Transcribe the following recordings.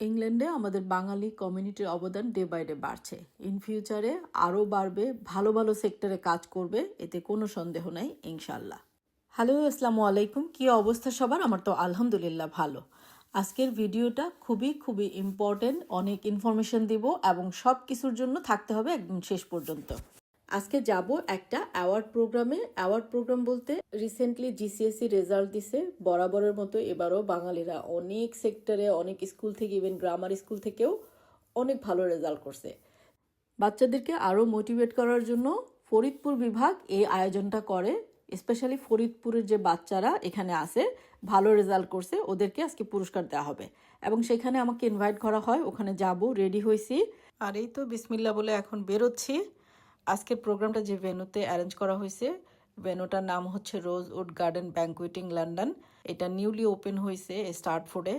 ইংল্যান্ডে আমাদের বাঙালি কমিউনিটির অবদান ডে বাই ডে বাড়ছে। ইন ফিউচারে আরও বাড়বে, ভালো ভালো সেক্টরে কাজ করবে, এতে কোনো সন্দেহ নাই ইনশাল্লাহ হ্যালো আসসালামু আলাইকুম। কি অবস্থা সবার? আমার তো আলহামদুলিল্লাহ ভালো। আজকের ভিডিওটা খুবই খুবই ইম্পর্টেন্ট অনেক ইনফরমেশন দিব এবং সব কিছুর জন্য থাকতে হবে একদম শেষ পর্যন্ত। আজকে যাব একটা অ্যাওয়ার্ড প্রোগ্রামে অ্যাওয়ার্ড প্রোগ্রাম বলতে রিসেন্টলি জিসিএসসি রেজাল্ট দিছে। বরাবরের মতো এবারও বাঙালিরা অনেক সেক্টরে অনেক স্কুল থেকে ইভেন গ্রামার স্কুল থেকেও অনেক ভালো রেজাল্ট করছে। বাচ্চাদেরকে আরও মোটিভেট করার জন্য ফরিদপুর বিভাগ এই আয়োজনটা করে। স্পেশালি ফরিদপুরের যে বাচ্চারা এখানে আসে ভালো রেজাল্ট করছে, ওদেরকে আজকে পুরস্কার দেওয়া হবে। এবং সেখানে আমাকে ইনভাইট করা হয়, ওখানে যাব রেডি হয়েছি। আর এই তো বিসমিল্লা বলে এখন বেরোচ্ছি। আজকের প্রোগ্রামটা যে ভেন্যুতে অ্যারেঞ্জ করা হয়েছে ভেন্যুটার নাম হচ্ছে Rose Wood Garden banqueting London এটা নিউলি ওপেন হয়েছে স্টার্ট স্টার্টফোর্ডে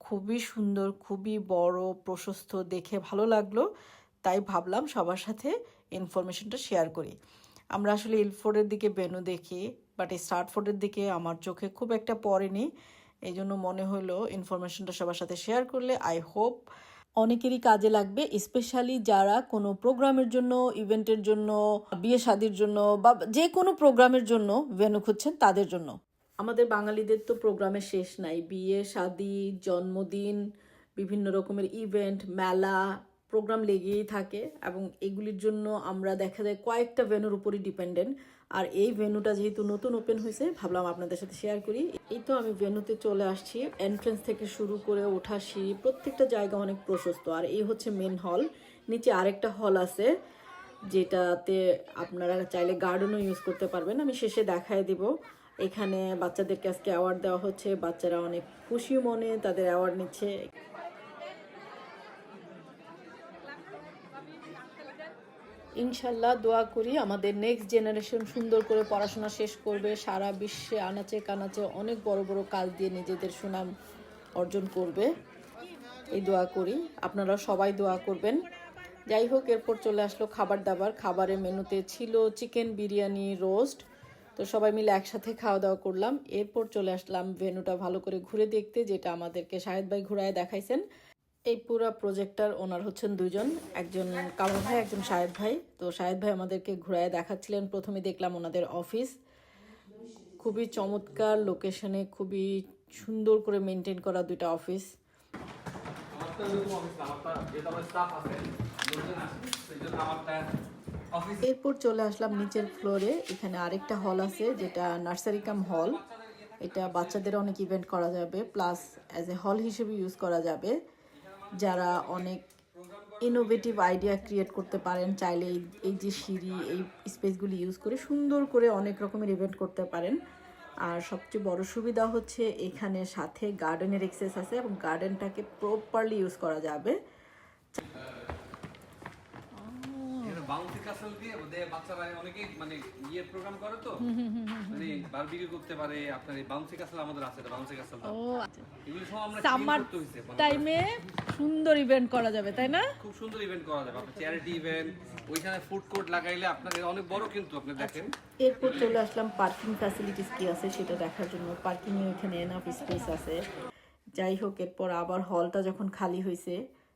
খুবই সুন্দর, খুবই বড়, প্রশস্ত, দেখে ভালো লাগল। তাই ভাবলাম সবার সাথে ইনফরমেশনটা শেয়ার করি। আমরা আসলে ইলফোর্ডের দিকে বেনু দেখি বাট এই স্টার্টফোর্ডের দিকে আমার চোখে খুব একটা পড়েনি। এই জন্য মনে হলো ইনফরমেশনটা সবার সাথে শেয়ার করলে আই হোপ অনেকেরই কাজে লাগবে স্পেশালি যারা কোনো প্রোগ্রামের জন্য, ইভেন্টের জন্য, বিয়ে শাদির জন্য বা যে কোনো প্রোগ্রামের জন্য ভেনু খুঁজছেন তাদের জন্য। আমাদের বাঙালিদের তো প্রোগ্রামের শেষ নাই। বিয়ে, শাদি, জন্মদিন, বিভিন্ন রকমের ইভেন্ট মেলা, প্রোগ্রাম লেগেই থাকে এবং এগুলির জন্য আমরা দেখা যায় কয়েকটা ভেনুর উপরই ডিপেন্ডেন্ট আর এই ভেনুটা যেহেতু নতুন ওপেন হয়েছে, ভাবলাম আপনাদের সাথে শেয়ার করি। এই তো আমি ভেনুতে চলে আসছি। এন্ট্রেন্স থেকে শুরু করে ওঠা সিঁড়ি, প্রত্যেকটা জায়গা অনেক প্রশস্ত। আর এই হচ্ছে মেন হল নিচে আরেকটা হল আছে, যেটাতে আপনারা চাইলে গার্ডেনও ইউজ করতে পারবেন। আমি শেষে দেখায় দিব। এখানে বাচ্চাদেরকে আজকে অ্যাওয়ার্ড দেওয়া হচ্ছে। বাচ্চারা অনেক খুশি মনে তাদের অ্যাওয়ার্ড নিচ্ছে। ইনশাল্লাহ দোয়া করি আমাদের নেক্সট জেনারেশন সুন্দর করে পড়াশোনা শেষ করবে। সারা বিশ্বে আনাচে কানাচে অনেক বড় বড় কাজ দিয়ে নিজেদের সুনাম অর্জন করবে। এই দোয়া করি। আপনারা সবাই দোয়া করবেন। যাই হোক, এরপর চলে আসলো খাবার দাবার। খাবারের মেনুতে ছিল চিকেন বিরিয়ানি রোস্ট তো সবাই মিলে একসাথে খাওয়া দাওয়া করলাম। এরপর চলে আসলাম ভেনুটা ভালো করে ঘুরে দেখতে, যেটা আমাদেরকে শাহেদ ভাই ঘুরায় দেখাইছেন। এই পুরো প্রজেক্টর ওনার হচ্ছেন দুজন একজন কামাল ভাই, একজন শাহেদ ভাই। তো শাহেদ ভাই আমাদেরকে ঘুরায় দেখাচ্ছিলেন। প্রথমে দেখলাম ওনাদের অফিস খুবই চমৎকার লোকেশনে খুবই সুন্দর করে মেনটেন করা দুইটা অফিস এরপর চলে আসলাম নিচের ফ্লোরে এখানে আরেকটা হল আছে, যেটা নার্সারি কাম হল এটা বাচ্চাদের অনেক ইভেন্ট করা যাবে। প্লাস অ্যাজ এ হল হিসেবে ইউজ করা যাবে। যারা অনেক ইনোভেটিভ আইডিয়া ক্রিয়েট করতে পারেন, চাইলে এই যে সিঁড়ি, এই স্পেসগুলি ইউজ করে সুন্দর করে অনেক রকমের ইভেন্ট করতে পারেন। আর সবচেয়ে বড় সুবিধা হচ্ছে এখানে সাথে গার্ডেনের এক্সেস আছে এবং গার্ডেনটাকে প্রপারলি ইউজ করা যাবে এখানে দিয়ে বাচ্চারা অনেকেই মানে ইয়ে প্রোগ্রাম করে তো। মানে বারবিকিউ করতে পারে আপনার এই বাউন্সি কাসল আমাদের আছে বাউন্সি কাসল ও আচ্ছা। এগুলো সব আমরা সামার টাইমে সুন্দর ইভেন্ট করা যাবে তাই না? খুব সুন্দর ইভেন্ট করা যাবে আপনার চ্যারিটি ইভেন্ট ওইখানে ফুড কোর্ট লাগাইলে আপনার অনেক বড় কিন্তু আপনি দেখেন। এরপর চলে আসলাম পার্কিং ফ্যাসিলিটিস কি আছে সেটা দেখার জন্য। পার্কিং এ এখানে এনাফ স্পেস আছে। যাই হোক এরপর আবার হলটা যখন খালি হয়েছে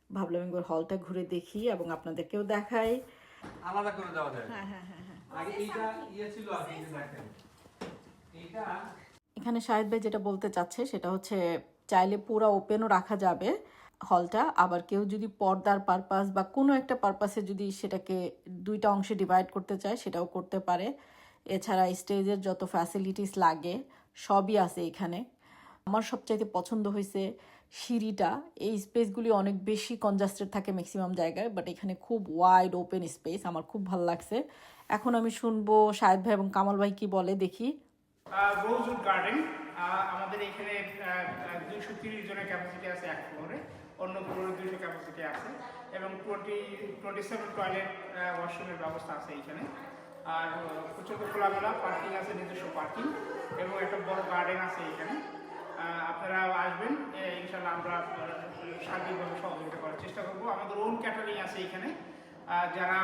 ভাবলাম একবার হলটা ঘুরে দেখি এবং আপনাদেরকেও দেখাই। আলাদা করে দেওয়া যায়। হ্যাঁ হ্যাঁ হ্যাঁ আগে এইটা ইয়ে ছিল যে দেখেন। এইটা এখানে শাহেদ ভাই যেটা বলতে চাচ্ছে সেটা হচ্ছে চাইলে পুরো ওপেনও রাখা যাবে হলটা আবার কেউ যদি পর্দার পারপাস বা কোনো একটা পারপাসে যদি সেটাকে দুইটা অংশে ডিভাইড করতে চায় সেটাও করতে পারে। এছাড়া স্টেজের যত ফ্যাসিলিটিস লাগে সবই আছে এখানে। আমার সবচাইতে পছন্দ হয়েছে সিঁড়িটা, এই স্পেসগুলি অনেক বেশি কনজাস্টেড থাকে ম্যাক্সিমাম জায়গায় বাট এখানে খুব ওয়াইড ওপেন স্পেস আমার খুব ভালো লাগছে। এখন আমি শুনব শাহেদ ভাই এবং কামাল ভাই কি বলে, দেখি। রোজউড গার্ডেন আমাদের এখানে দুইশো তিরিশ জনের ক্যাপাসিটি আছে এক ফ্লোরে অন্য ফ্লোরে দুইশো ক্যাপাসিটি আছে, এবং টোয়েন্টি টোয়েন্টি সেভেন টয়লেট ওয়াশরুমের ব্যবস্থা আছে এখানে আর প্রচণ্ড খোলামেলা পার্কিং আছে, নিজস্ব পার্কিং এবং একটা বড় গার্ডেন আছে এখানে আপনারা আসবেন ইনশাল্লাহ আমরা সার্বিকভাবে সহযোগিতা করার চেষ্টা করব। আমাদের ওন ক্যাটারিং আছে এখানে। যারা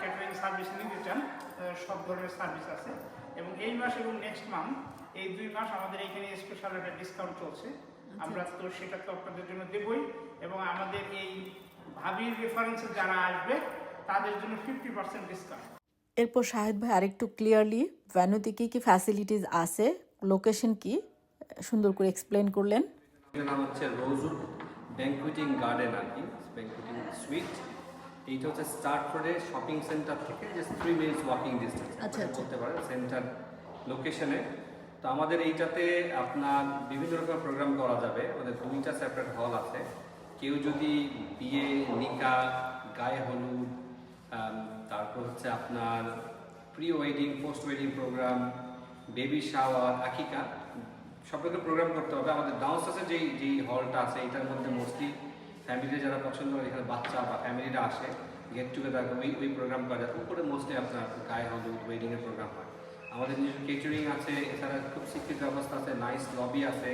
ক্যাটারিং সার্ভিস নিতে চান সব ধরনের সার্ভিস আছে। এবং এই মাস এবং নেক্সট মান্থ এই দুই মাস আমাদের এখানে স্পেশাল একটা ডিসকাউন্ট চলছে। আমরা তো সেটা তো আপনাদের জন্য দেবই। এবং আমাদের এই ভাবির রেফারেন্সে যারা আসবে তাদের জন্য ফিফটি পার্সেন্ট ডিসকাউন্ট এরপর শাহেদ ভাই আরেকটু ক্লিয়ারলি ভ্যানুতে কি কি ফ্যাসিলিটিস আছে? লোকেশন কি? সুন্দর করে এক্সপ্লেন করলেন। নাম হচ্ছে রোজউড ব্যাংকুইটিং গার্ডেন আর কি ব্যাংকুইটিং সুইট এইটা হচ্ছে স্টার্ট রোডে শপিং সেন্টার থেকে just three minutes walking distance. করতে পারেন সেন্টার লোকেশনে। তো আমাদের এইটাতে আপনার বিভিন্ন রকমের প্রোগ্রাম করা যাবে। আমাদের দুইটা সেপারেট হল আছে। কেউ যদি বিয়ে নিকা গায়ে হলুদ তারপর হচ্ছে আপনার pre wedding post wedding programme baby shower আকিকা। সব রকম প্রোগ্রাম করতে হবে। আমাদের ডাউনস্টার্সের যেই যেই হলটা আছে, এটার মধ্যে মোস্টলি ফ্যামিলি যারা পছন্দ করে, এখানে বাচ্চা বা ফ্যামিলিরা আসে গেট টুগেদার ওই ওই প্রোগ্রাম করা যায়। উপরে মোস্টলি আপনার গায়ে হলুদ ওয়েডিংয়ের প্রোগ্রাম হয়। আমাদের নিজস্ব কেটারিং আছে, এছাড়া খুব শিক্ষিত ব্যবস্থা আছে নাইস লবি আছে।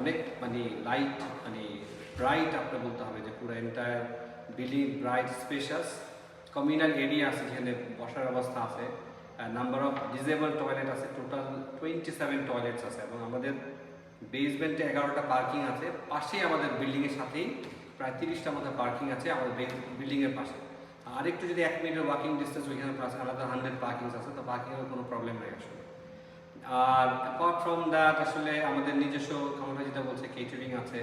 অনেক মানে লাইট মানে ব্রাইট আপনার বলতে হবে যে পুরো entire building bright spacious communal area আছে যেখানে বসার ব্যবস্থা আছে। নাম্বার অফ ডিজেবল টয়লেট আছে টোটাল টোয়েন্টি সেভেন টয়লেটস আছে এবং আমাদের বেসমেন্টে এগারোটা পার্কিং আছে। পাশেই আমাদের বিল্ডিংয়ের সাথেই প্রায় তিরিশটা মতো পার্কিং আছে আমাদের বিল্ডিংয়ের পাশে। আর একটু যদি এক মিনিটের ওয়াকিং ডিস্টেন্স ওইখানে আলাদা হান্ড্রেড পার্কিং আছে, তো পার্কিংয়ের কোনো প্রবলেম নেই আসলে। আর অ্যাপার্ট ফ্রম দ্যাট আসলে আমাদের নিজস্ব, আমরা যেটা বলছে কেটারিং আছে।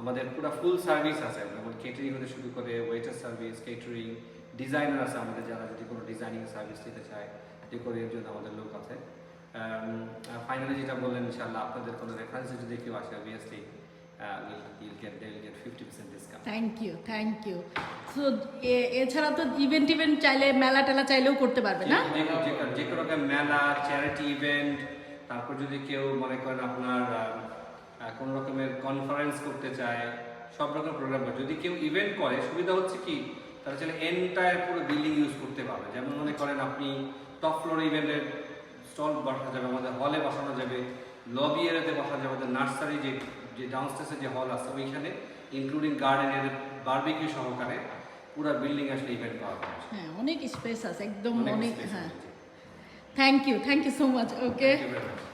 আমাদের পুরো ফুল সার্ভিস আছে, যেমন কেটারিং হতে শুরু করে ওয়েটার সার্ভিস কেটারিং ডিজাইনার আছে আমাদের যারা যদি কোনো ডিজাইনিং সার্ভিস নিতে চায়। ডেকোরের জন্য আমাদের লোক আছে। ফাইনালি যেটা বললেন ইনশাল্লাহ আপনাদের কোনো রেফারেন্সে যদি কেউ আসে obviously thank you thank you so এছাড়া তো ইভেন্ট ইভেন্ট চাইলে মেলা টেলা চাইলেও করতে পারবে না? যে কোনো- কোনো- কোনো মেলা চ্যারিটি ইভেন্ট তারপর যদি কেউ মনে করেন আপনার আহ, রকমের কনফারেন্স করতে চায় সব রকম প্রোগ্রাম যদি কেউ ইভেন্ট করে সুবিধা হচ্ছে কি তারা চাইলে এন্টায়ার পুরো বিল্ডিং ইউজ করতে পারবে। যেমন মনে করেন আপনি টপ ফ্লোর ইভেন্টের স্টল বসানো যাবে আমাদের হলে বসানো যাবে লবি এরিয়াতে বসানো যাবে আমাদের নার্সারি যে যে ডাউনস্টেসের যে হল আছে ওইখানে ইনক্লুডিং গার্ডেনের বারবিকিউ সহকারে পুরো বিল্ডিং আসলে ইভেন্ট করা যায় হ্যাঁ অনেক স্পেস আছে একদম অনেক হ্যাঁ thank you thank you so much okay Thank you very much.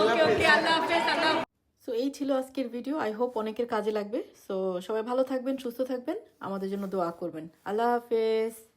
Okay okay আল্লাহ হাফেজ আল্লাহ সো এই ছিল আজকের ভিডিও আই হোপ অনেকের কাজে লাগবে. সো সবাই ভালো থাকবেন, সুস্থ থাকবেন। আমাদের জন্য দোয়া করবেন। আল্লাহ হাফেজ।